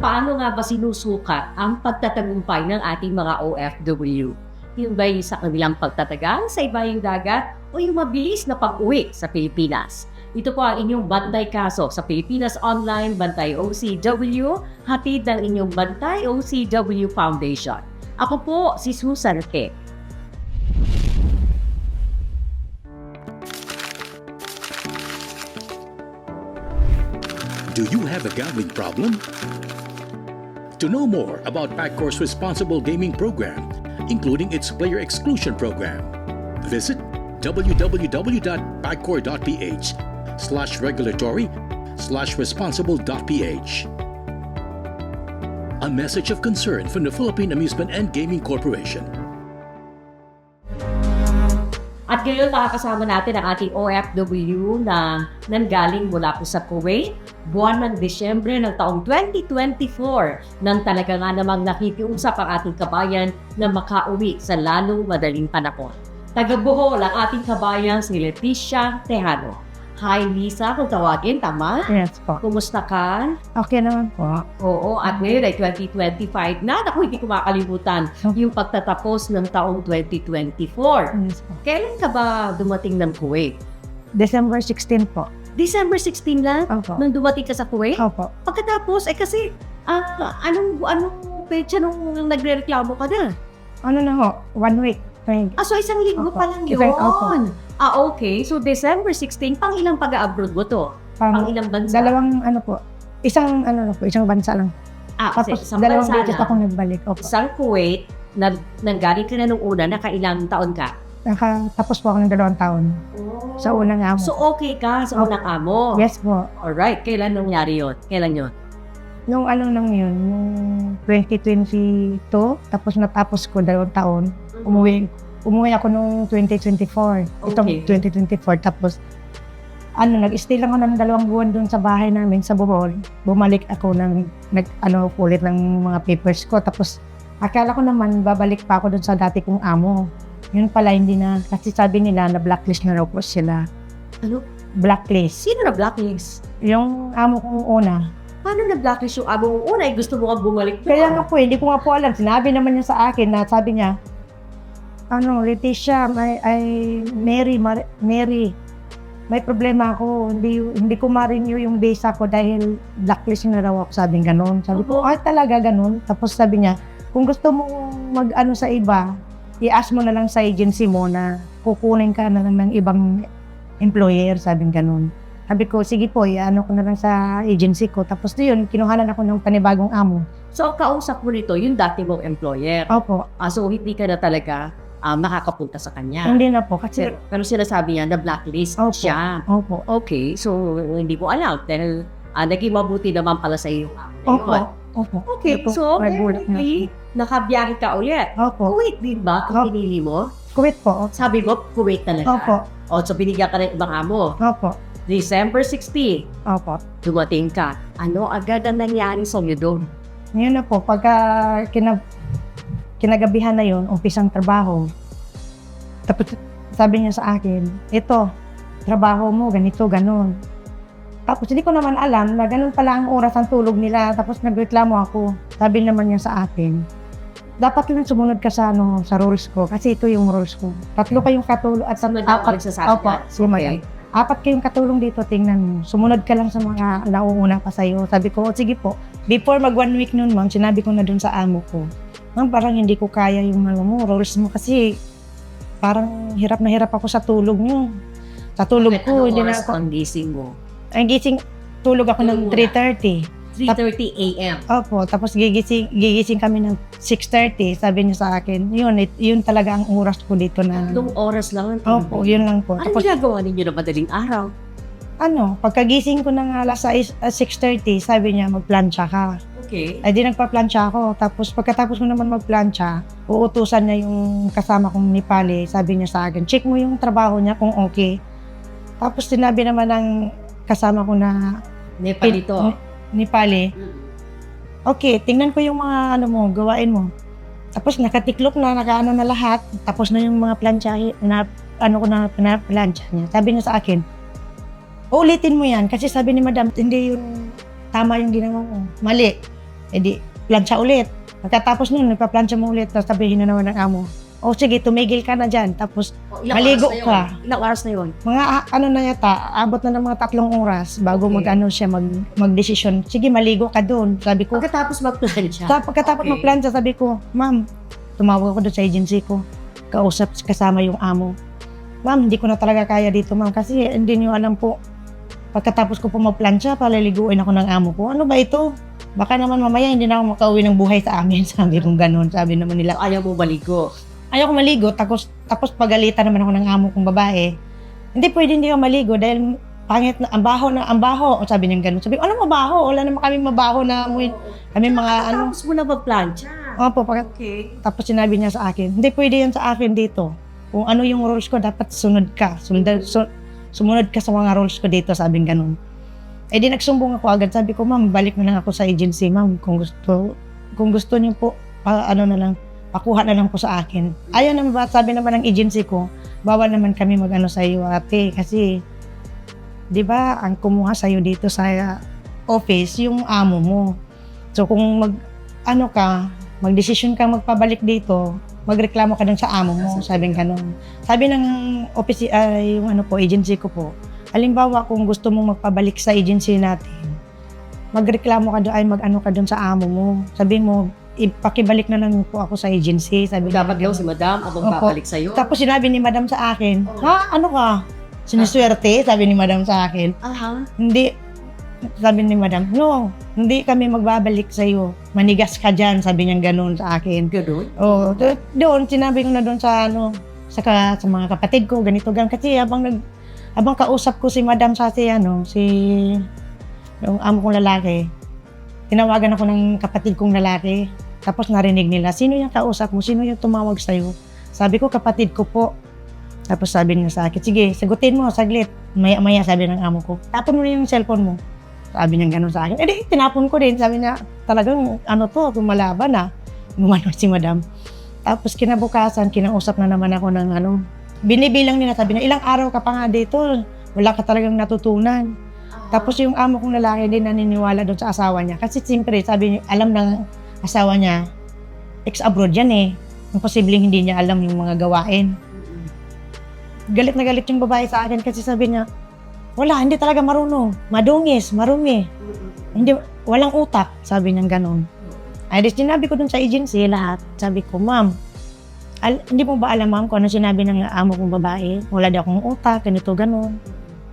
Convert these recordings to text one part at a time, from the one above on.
paano nga ba sinusukat ang pagtatagumpay ng ating mga OFW? Yung ba yung sa kanilang pagtatagal sa ibayang dagat o yung mabilis na pag-uwi sa Pilipinas? Ito po ang inyong Bantay Kaso sa Pilipinas Online Bantay OCW, hatid ng inyong Bantay OCW Foundation. Ako po si Susan Ke. Do you have a gambling problem? To know more about Paccor's responsible gaming program, including its player exclusion program, visit www.paccor.ph slash regulatory slash responsible.ph. A message of concern from the Philippine Amusement and Gaming Corporation. At ngayon makakasama natin ang ating OFW na nanggaling mula po sa Kuwait, buwan ng Disyembre ng taong 2024 nang talaga nga namang nakikiusap ang ating kabayan na makauwi sa lalong madaling panahon. Taga Bohol ang ating kabayan si Leticia Tejano. Hi Lisa, kung tawagin, tama? Yes po. Kumusta ka? Okay naman po. Oo, at ngayon ay 2025 na. Naku, hindi ko makalimutan yung pagtatapos ng taong 2024. Yes po. Kailan ka ba dumating ng Kuwait? December 16 po. December 16 lang? Opo. Nung dumating ka sa Kuwait? Opo. Pagkatapos, eh kasi, ah, anong, anong pecha nung nagre-reklamo ka na? Ano na ho? One week. Thank Ah, so isang linggo Opo. pa lang yun. Isang- opo. Ah, okay. So, December 16, pang ilang pag-abroad mo to? Pang Pang ilang bansa? dalawang ano po. Isang ano na po, isang bansa lang. Ah, kasi Tapos isang dalawang bansa beses lang. nagbalik. Opo. Isang Kuwait, na, nanggaling ka na nung una, nakailang taon ka? Nakatapos po ako ng dalawang taon. Sa unang amo. So, okay ka sa Opo. unang amo? yes po. Alright. Kailan nangyari yun? Kailan yun? Nung ano lang yun, nung 2022, tapos natapos ko dalawang taon, umuwi, umuwi ako nung 2024. Itong Okay. 2024. Tapos, ano, nag-stay lang ako ng dalawang buwan doon sa bahay namin sa Bohol. Bumalik ako ng, nag, ano, ulit ng mga papers ko. Tapos, akala ko naman, babalik pa ako doon sa dati kong amo. Yun pala, hindi na. Kasi sabi nila na blacklist na raw po sila. Ano? Blacklist. Sino na blacklist? Yung amo kong una, Paano na blacklist yung amo mo una? Eh, gusto mo ka bumalik. Kaya nga po, hindi ko nga po alam. Sinabi naman niya sa akin na sabi niya, ano, Leticia, may, ay, Mary, Mar- Mary, may problema ako. Hindi, hindi ko ma-renew yung visa ko dahil blacklist na raw ako. Sabi ganon. Sabi ko, ay talaga ganon. Tapos sabi niya, kung gusto mo mag-ano sa iba, i-ask mo na lang sa agency mo na kukunin ka na lang ng ibang employer. Sabi ganon. Sabi ko, sige po, i-ano ko na lang sa agency ko. Tapos yun, kinuhanan ako ng panibagong amo. So, ang kausap mo nito, yung dati mong employer. Opo. Ah, so, hindi ka na talaga ah, makakapunta sa kanya. Hindi na po. Kasi, Pero, pero sinasabi niya na blacklist Opo. siya. opo. Okay, so hindi mo alam dahil ah, naging mabuti naman pala sa iyo. Opo. Opo. Okay, Opo. so apparently, nakabiyahe ka ulit. Opo. Kuwait din ba kung Opo. pinili mo? Kuwait po. Sabi mo, Kuwait talaga. Opo. O, so binigyan ka ng ibang amo. Opo. December 16, Opo. dumating ka. Ano agad ang nangyari sa iyo doon? Ngayon na po, pagka kinab kinagabihan na yun, umpisang trabaho. Tapos sabi niya sa akin, ito, trabaho mo, ganito, ganon. Tapos hindi ko naman alam na ganun pala ang oras ang tulog nila. Tapos nagreklamo ako. Sabi naman niya sa akin, dapat lang sumunod ka sa ano sa rules ko kasi ito yung rules ko. Tatlo kayong katulong at Sa madam apat, nagsasabi Opo, madam. apat kayong katulong dito, tingnan mo. Sumunod ka lang sa mga nauuna pa sa'yo. Sabi ko, "O, sige po. Before mag one week noon, ma'am, sinabi ko na dun sa amo ko, ma'am, parang hindi ko kaya yung ano mo, rules mo kasi parang hirap na hirap ako sa tulog niyo. Sa tulog Bakit? ko, Anong hindi na ako. ang gising mo? Ang gising, tulog ako ng Tulog muna. 3.30. 3.30 a.m. Opo, tapos gigising, gigising kami ng 6.30. Sabi niya sa akin, yun, it, yun talaga ang oras ko dito na. Tatlong oras lang ang Opo, yun lang po. Ano Tapos ginagawa ninyo na madaling araw? ano, pagkagising ko ng alas 6, ah, 6.30, sabi niya, magplansya ka. Okay. Ay di nagpa-plansya ako. Tapos pagkatapos ko naman magplansya, uutusan niya yung kasama kong Nepali. Sabi niya sa akin, check mo yung trabaho niya kung okay. Tapos sinabi naman ng kasama ko na Nepalito. Nepali, okay, tingnan ko yung mga ano mo, gawain mo. Tapos nakatiklop na, nakaano na lahat. Tapos na yung mga plansya, na, ano ko na pinaplansya niya. Sabi niya sa akin, ulitin mo yan. Kasi sabi ni madam, hindi yung tama yung ginawa mo. Mali. E di, plancha ulit. Pagkatapos nun, nagpa-plancha mo ulit, tapos sabihin na naman ng amo, o sige, tumigil ka na dyan. Tapos, O, ilang Maligo ka. Ilang oras na yun? mga ah, ano na yata, abot na ng mga tatlong oras bago Okay. mag-ano siya, mag, mag-desisyon. Sige, maligo ka doon. Sabi ko, Pagkatapos mag-plancha. Pagkatapos Okay. magplanta, sabi ko, ma'am, tumawag ako doon sa agency ko. Kausap, kasama yung amo. Ma'am, hindi ko na talaga kaya dito, ma'am. Kasi hindi niyo alam po, pagkatapos ko po magplansya, paliliguin ako ng amo ko. Ano ba ito? Baka naman mamaya hindi na ako makauwi ng buhay sa amin. Sabi kong ganun. Sabi naman nila, Ayaw mo maligo. ayaw ko maligo. Tapos, tapos pagalitan naman ako ng amo kong babae. Hindi pwede hindi ako maligo dahil pangit na, ang baho na, ang baho. O sabi niya ganun. Sabi ko, ano mabaho? Wala naman kami mabaho na amoy. Kami mga ano. Pagkatapos mo na mag-plancha. Opo, pag, Okay. tapos sinabi niya sa akin, hindi pwede yan sa akin dito. Kung ano yung rules ko, dapat sunod ka. Sunod, su- sumunod ka sa mga rules ko dito, sabing ganun. Eh di nagsumbong ako agad. Sabi ko, ma'am, balik na lang ako sa agency, ma'am. Kung gusto, kung gusto niyo po, pa, ano na lang, pakuha na lang po sa akin. Ayaw naman ba, sabi naman ng agency ko, bawal naman kami mag-ano sa iyo, ate. Kasi, di ba, ang kumuha sa iyo dito sa office, yung amo mo. So, kung mag, ano ka, magdesisyon kang magpabalik dito, magreklamo ka dun sa amo mo, sabing ganun. Sabi ng office, ay yung ano po, agency ko po, halimbawa kung gusto mong magpabalik sa agency natin, magreklamo ka doon, ay mag-ano ka dun sa amo mo. Sabi mo, ipakibalik na lang po ako sa agency. Sabi Dapat daw si madam ang Opo. magbabalik sa'yo. Tapos sinabi ni madam sa akin, Oh. ha, ano ka? Siniswerte, sabi ni madam sa akin. Aha. Hindi, sabi ni madam, no, hindi kami magbabalik sa iyo. Manigas ka dyan, sabi niya ganun sa akin. Ganun. Oh, do- doon, sinabi ko na doon sa, ano, sa, ka- sa mga kapatid ko, ganito, gan Kasi habang, nag, habang kausap ko si madam sa si, ano, si, yung amo kong lalaki, tinawagan ako ng kapatid kong lalaki. Tapos narinig nila, sino yung kausap mo? Sino yung tumawag sa'yo? Sabi ko, kapatid ko po. Tapos sabi niya sa akin, sige, sagutin mo, saglit. Maya-maya, sabi ng amo ko, tapon mo na yung cellphone mo. Sabi niya gano'n sa akin. Eh tinapon ko din. Sabi niya, talagang ano to, lumalaban na. Gumano si madam. Tapos kinabukasan, kinausap na naman ako ng ano. Binibilang nila, sabi niya, ilang araw ka pa nga dito. Wala ka talagang natutunan. Tapos yung amo kong lalaki din naniniwala doon sa asawa niya. Kasi siyempre, sabi niya, alam ng asawa niya, ex-abroad yan eh. Imposibleng hindi niya alam yung mga gawain. Galit na galit yung babae sa akin kasi sabi niya, wala, hindi talaga marunong. Madungis, marumi. Hindi, walang utak, sabi niya ganun. Ay, sinabi ko dun sa agency lahat. Sabi ko, ma'am, al- hindi mo ba alam, ma'am, kung ano sinabi ng amo kong babae? Wala daw akong utak, ganito, ganun.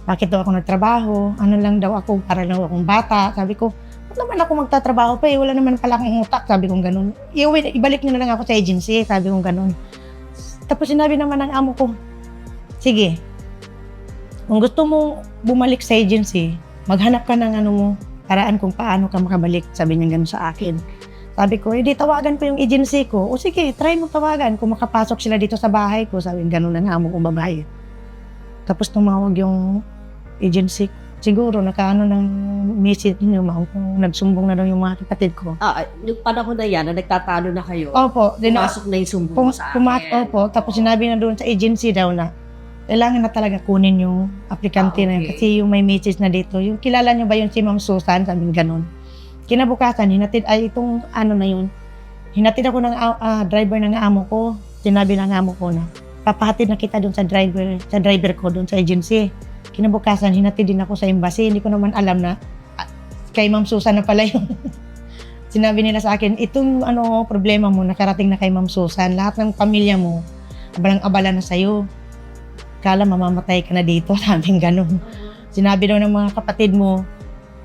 Bakit daw ako nagtrabaho? Ano lang daw ako, para lang akong bata. Sabi ko, ba't naman ako magtatrabaho pa eh? Wala naman pala akong utak. Sabi kong ganun. Iuwi, ibalik niyo na lang ako sa agency. Sabi kong ganun. Tapos sinabi naman ng amo ko, sige, kung gusto mo bumalik sa agency, maghanap ka ng ano mo, paraan kung paano ka makabalik. Sabi niya ganun sa akin. Sabi ko, hindi tawagan ko yung agency ko. O sige, try mo tawagan kung makapasok sila dito sa bahay ko. Sabi ganun na nga mo kong babae. Tapos tumawag yung agency. Siguro nakaano ng message niyo ma'am kung nagsumbong na daw yung mga kapatid ko. Ah, yung panahon na yan na nagtatalo na kayo, Opo, din pumasok na yung sumbong Pum- sa pumat, akin. opo, tapos sinabi na doon sa agency daw na kailangan na talaga kunin yung aplikante Ah, na yun. okay. Kasi yung may message na dito, yung kilala niyo ba yung si Ma'am Susan, sabi ganun. Kinabukasan, hinatid, ay itong ano na yun, hinatid ako ng ah, driver ng amo ko, sinabi ng amo ko na, papahatid na kita doon sa driver, sa driver ko doon sa agency. Kinabukasan, hinatid din ako sa embassy, hindi ko naman alam na ah, kay Ma'am Susan na pala yun. Sinabi nila sa akin, itong ano problema mo nakarating na kay Ma'am Susan, lahat ng pamilya mo abalang-abala na sa'yo. Kala mamamatay ka na dito, sabing ganun. Sinabi daw ng mga kapatid mo,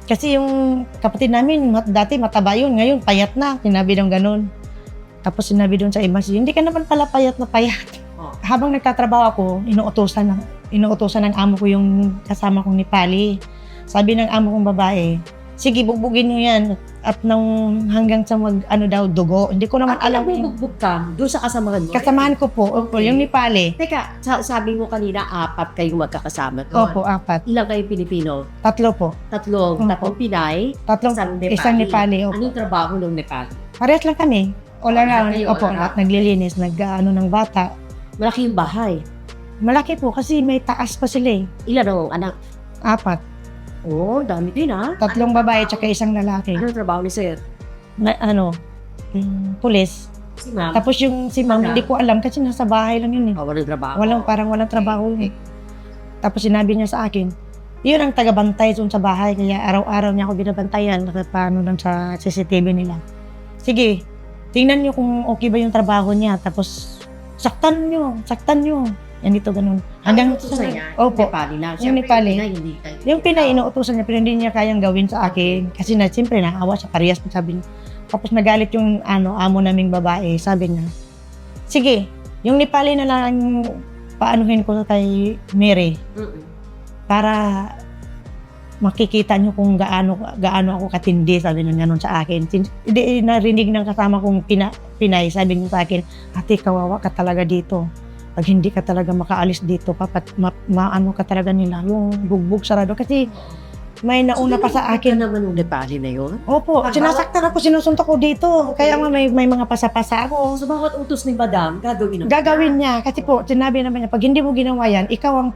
kasi yung kapatid namin, mat- dati mataba yun, ngayon payat na. Sinabi daw ganun. Tapos sinabi doon sa embassy, hindi ka naman pala payat na payat. Oh. Habang nagtatrabaho ako, inuutosan ng, inuutosan ng amo ko yung kasama kong Nepali. Sabi ng amo kong babae, sige, bugbugin niyo yan. At nung hanggang sa mag, ano daw, dugo. Hindi ko naman Ah, alam. alam mo, bugbog ka doon sa kasamahan mo. Kasamahan ko po, opo, Okay. yung Nepali. Teka, sa- sabi mo kanina, apat kayong magkakasama doon. Opo, apat. Ilang kayo Pilipino? Tatlo po. Tatlong, Opo. tatlong Pinay, Tatlong, isang Nepali. isang Nepali. Opo. Anong trabaho ng Nepali? Parehas lang kami. O lang Lahat na, kayo, opo, lahat naglilinis, nag, ano ng bata. Malaki yung bahay. Malaki po kasi may taas pa sila eh. Ilan ang anak? Apat. Oh, dami din ah. Tatlong babae tsaka isang lalaki. Anong trabaho ni Sir? na, ano, mm, pulis. Si ma'am. Tapos yung si ma'am, Ano? hindi ko alam kasi nasa bahay lang yun eh. Oh, walang trabaho. Walang, parang walang trabaho yun. Tapos sinabi niya sa akin, yun ang tagabantay doon sa bahay. Kaya araw-araw niya ako binabantayan. Paano lang sa CCTV nila. Sige, tingnan niyo kung okay ba yung trabaho niya. Tapos, saktan niyo, saktan niyo. Yan dito ganun. Hanggang sa niya. Opo. Nepali na. Yung Nepali. Pinay, hindi tayo. Yung Pinay, inuutosan niya, pero hindi niya kayang gawin sa akin. Kasi na, siyempre, naawa siya, parehas sabi niya. Tapos nagalit yung ano, amo naming babae, sabi niya, sige, yung Nepali na lang paanuhin ko kay Mary Mm-mm. para makikita niyo kung gaano gaano ako katindi, sabi niya ganun sa akin. Hindi narinig ng kasama kong pina, Pinay, sabi niya sa akin, ate, kawawa ka talaga dito. Pag hindi ka talaga makaalis dito, papat, ma, maano ka talaga nila, yung bugbog sarado. Kasi may nauna pa sa akin. naman yung Nepali na yun. Opo, Ah, sinasaktan ako, sinusuntok ko dito. Kaya nga may, may mga pasapasa ako. So, bawat utos ni Madam, gagawin naman. Gagawin niya. Kasi po, sinabi naman niya, pag hindi mo ginawa yan, ikaw ang,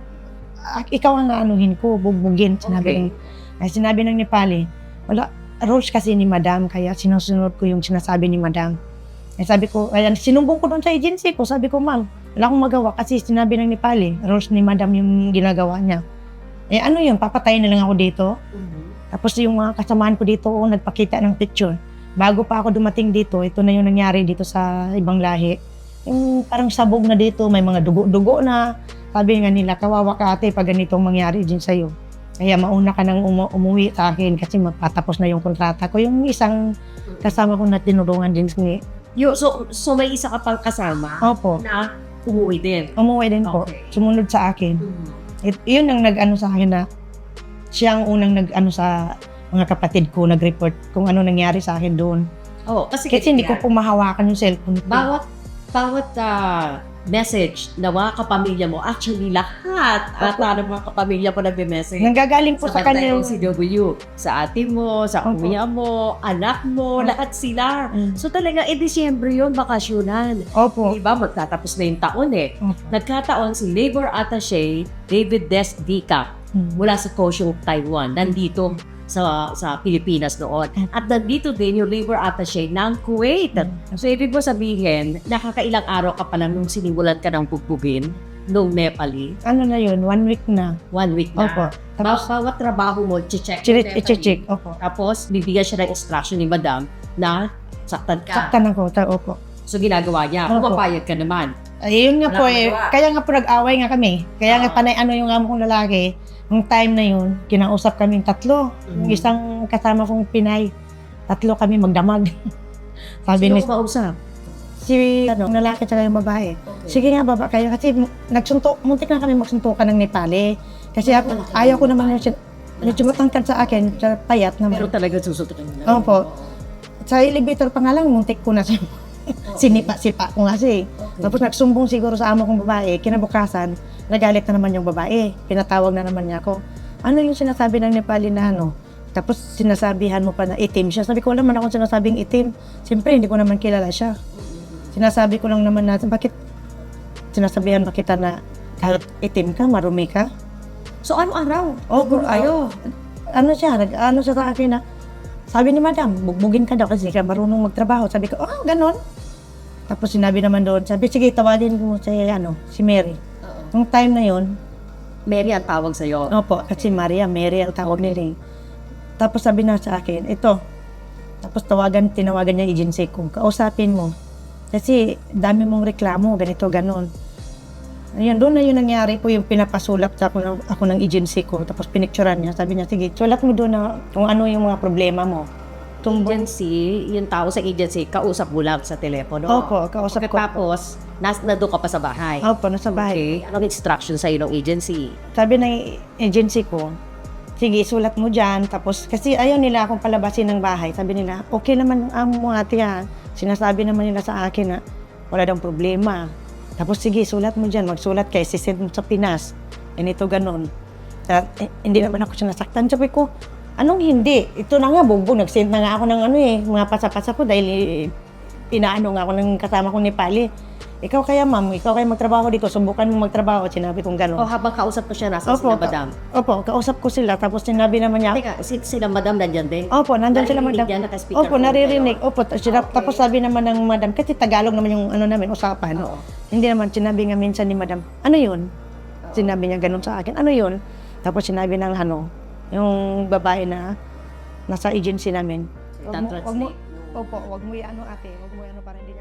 ikaw ang naanuhin ko, bugbugin. Sinabi, Okay. ay, sinabi ng Nepali, wala, rules kasi ni Madam, kaya sinusunod ko yung sinasabi ni Madam. Eh, sabi ko, kaya sinumbong ko doon sa agency ko, sabi ko, ma'am, wala akong magawa kasi sinabi ng Nepali, rules ni Madam yung ginagawa niya. Eh ano yun, papatayin na lang ako dito? Mhm. Tapos yung mga kasamaan ko dito, oh, nagpakita ng picture. Bago pa ako dumating dito, ito na yung nangyari dito sa ibang lahi. Yung parang sabog na dito, may mga dugo-dugo na. Sabi nga nila, kawawa ka ate pag ganitong mangyari din sa'yo. Kaya mauna ka nang umu- umuwi sa akin kasi magpatapos na yung kontrata ko. Yung isang kasama ko na tinulungan din ni Yo, so, so may isa ka pang kasama Opo, na umuwi din. umuwi din po. Okay. Sumunod sa akin. Mhm. It, yun ang nag-ano sa akin na siya ang unang nag-ano sa mga kapatid ko, nag-report kung ano nangyari sa akin doon. Oh, kasi, Kasi hindi ko po mahawakan yung cellphone ko. bawat bawat ah, message na mga kapamilya mo, actually lahat ata ng mga kapamilya mo nagme-message. Nanggagaling po sa, kanya yung... CW. Sa ate mo, sa kuya mo, anak mo, Opo. lahat sila. Mm. So talaga, eh, Disyembre yun, bakasyonan. Opo. Diba, magtatapos na yung taon eh. Opo. Nagkataon si Labor Attaché David Des Dica Mm. mula sa Kaohsiung, Taiwan, nandito sa sa Pilipinas noon. At nandito din yung Labor Attaché ng Kuwait. So, ibig mo sabihin, nakakailang araw ka pa lang nung sinimulan ka ng bugbugin nung Nepali. Ano na yun? One week na. One week na. Opo. Baw- bawat trabaho mo, check i-check. Opo. Tapos, bibigyan siya ng instruction ni Madam na saktan ka. Saktan ako. Ta, opo. So, ginagawa niya. Opo. Pumapayag ka naman. Ayun nga Wala po kang eh. magawa. Kaya nga po nag-away nga kami. Kaya nga Ah. panay ano yung amo kong lalaki. Nung time na yun, kinausap kami tatlo. Yung Mhm. isang kasama kong Pinay. Tatlo kami magdamag. Sabi Sino ni kausap? si ano, lalaki at yung babae. Sige nga baba kayo kasi nagsuntok, muntik na kami magsuntukan ng Nepali. Kasi ako, ayaw ko naman yung sin- medyo matangkad sa akin, sa payat naman. Pero talaga susuntukin mo. Opo. Sa elevator pa nga lang, muntik ko na siya. Sinipa-sipa ko nga siya eh. Tapos nagsumbong siguro sa amo kong babae, kinabukasan, nagalit na naman yung babae. Pinatawag na naman niya ako. Ano yung sinasabi ng Nepali na ano? Tapos sinasabihan mo pa na itim siya. Sabi ko, wala man akong sinasabing itim. Siyempre, hindi ko naman kilala siya. Sinasabi ko lang naman natin, bakit sinasabihan ba kita na kahit itim ka, marumi ka? So, araw-araw? Oh, Gulo kayo? ano siya, nag, ano siya sa akin na, sabi ni madam, bugbugin ka daw kasi ka marunong magtrabaho. Sabi ko, ah, ganon. Tapos sinabi naman doon, sabi, sige, tawagin ko si, ano, si Mary. Nung time na yon Mary ang tawag sa'yo. opo, kasi Maria, Mary ang tawag nila eh. Tapos sabi na sa akin, ito, tapos tawagan, tinawagan niya agency ko, kausapin mo. Kasi dami mong reklamo, ganito, ganon. Ayun, doon na yung nangyari po yung pinapasulat sa ako ng, ako ng agency ko. Tapos pinicturean niya. Sabi niya, sige, sulat mo doon na kung ano yung mga problema mo. Tumbong. Agency, yung tao sa agency, kausap mo lang sa telepono. Opo, kausap ko. Pagkatapos, nas, nandun ka pa sa bahay. Opo, nasa bahay. Okay. Anong instruction sa'yo ng agency? Sabi ng agency ko, sige, sulat mo dyan. Tapos, kasi ayaw nila akong palabasin ng bahay. Sabi nila, okay naman ang mo ate ha. Sinasabi naman nila sa akin na wala daw problema. Tapos, sige, sulat mo dyan. Magsulat kay sisend mo sa Pinas. Ganito, ganon. Ta- eh, hindi naman ako sinasaktan. Sabi ko, anong hindi? Ito na nga, bugbog. Nag-send na nga ako ng ano eh, mga pasapasa ko dahil eh, inaano nga ako ng kasama kong Nepali. ikaw kaya ma'am, ikaw kaya magtrabaho dito, subukan mo magtrabaho. Sinabi kong gano'n. O habang kausap ko siya, nasa Opo, sila, madam? Opo, kausap ko sila. Tapos sinabi naman niya, Teka, si, sila madam nandyan din? Opo, nandun sila madam. yan, Opo, naririnig. kayo? Opo, tapos sila- Okay. tapos sabi naman ng madam, kasi Tagalog naman yung ano namin, usapan. Oo. Hindi naman, sinabi nga minsan ni madam, ano yun? Sinabi niya ganun sa akin, ano yun? Tapos sinabi ng ano, yung babae na nasa agency namin. Wag mo, wag mo, opo, wag mo i-ano ate, wag mo i-ano para hindi.